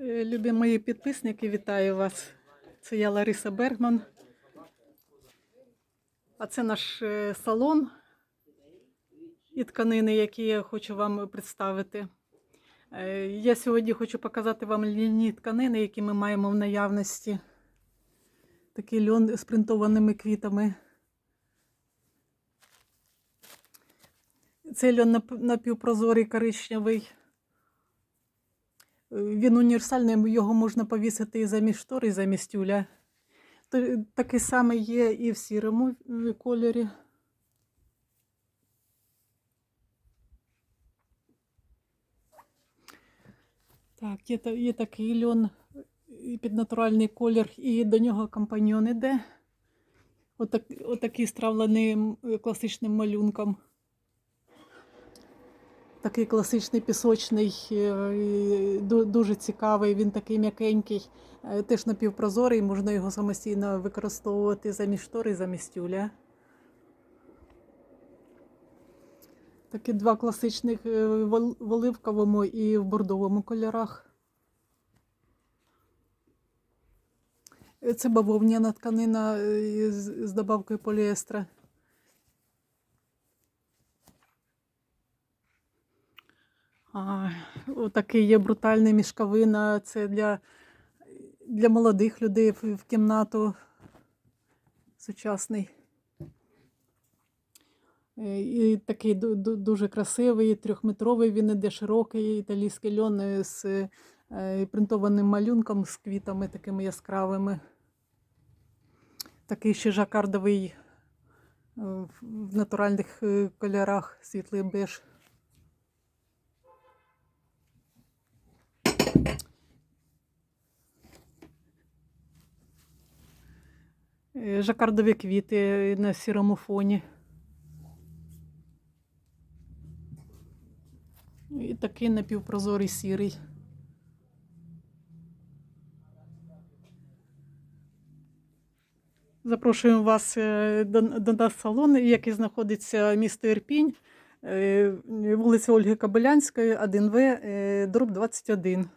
Е, Любі мої підписники, вітаю вас. Це я Лариса Бергман. А це наш е, салон і тканини, які я хочу вам представити. Е, Я сьогодні хочу показати вам льняні тканини, які ми маємо в наявності. Такий льон з принтованими квітами. Це льон напівпрозорий коричневий. Він універсальний, його можна повісити і замість штори, і замість тюля. Такий самий є і в сірому е, кольорі. Так, є, є такий льон під натуральний колір, і до нього компаньйон іде. Отак, отакий стравлений класичним малюнком. Такий класичний пісочний, е, дуже цікавий, він такий м'якенький, е, теж напівпрозорий, можна його самостійно використовувати замість штори, замість тюля. Такі два класичних е, в ол- оливковому і в бордовому кольорах. Це бавовняна тканина з добавкою поліестра. А, отакий є брутальний мішковина. Це для, для молодих людей в, кімнату сучасний. Е, І такий ду- ду- дуже красивий, трьохметровий, він іде широкий, італійський льон з е, принтованим малюнком з квітами такими яскравими. Такий ще жакардовий е, в натуральних кольорах, світлий беж. Жакардові квіти на сірому фоні. І такий напівпрозорий сірий. Запрошуємо вас е, до, нас в салон, який знаходиться місто Ірпінь, е, вулиця Ольги Кобилянської, 1В, е, дроб 21.